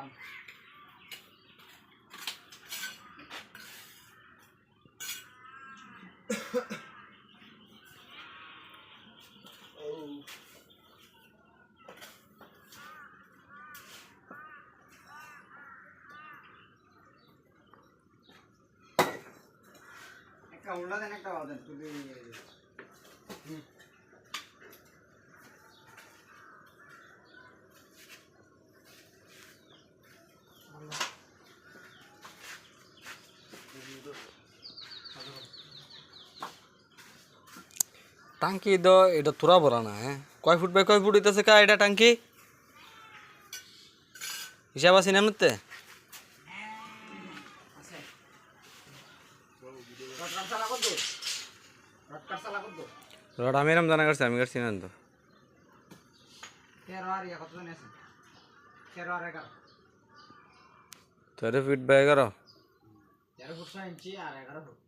போகலாம் உள்ளதெனக்கா அது টাঙ্কি দ, এটা তোরা ভরা না হ্যাঁ? কয় ফুট বাই কয় ফুট হইতেছে কা এটা টাঙ্কি? হিসাব আছে না মধ্যে রড আমি এরম জানা করছি, আমি করছি না তো। তোর ফিট বাই এগারো। তেরো ফুট ছয় ইঞ্চি আর এগারো ফুট।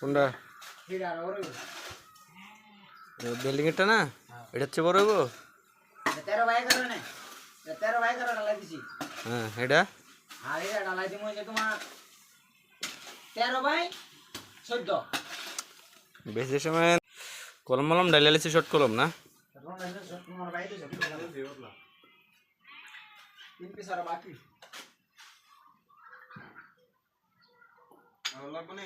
কোনটা হিডা আরো বড় বিল্ডিং এরটা না এটা হচ্ছে বড় হইব তেরো বাই এগারো নে তেরো বাই এগারো ডালাই দিছি হ্যাঁ এটা আর এটা ডালাই দিমু যে তোমার তেরো বাই চোদ্দ। বেশি সময় কলম মলম ডাইলালিসি শর্ট কলম না? লাগবে না।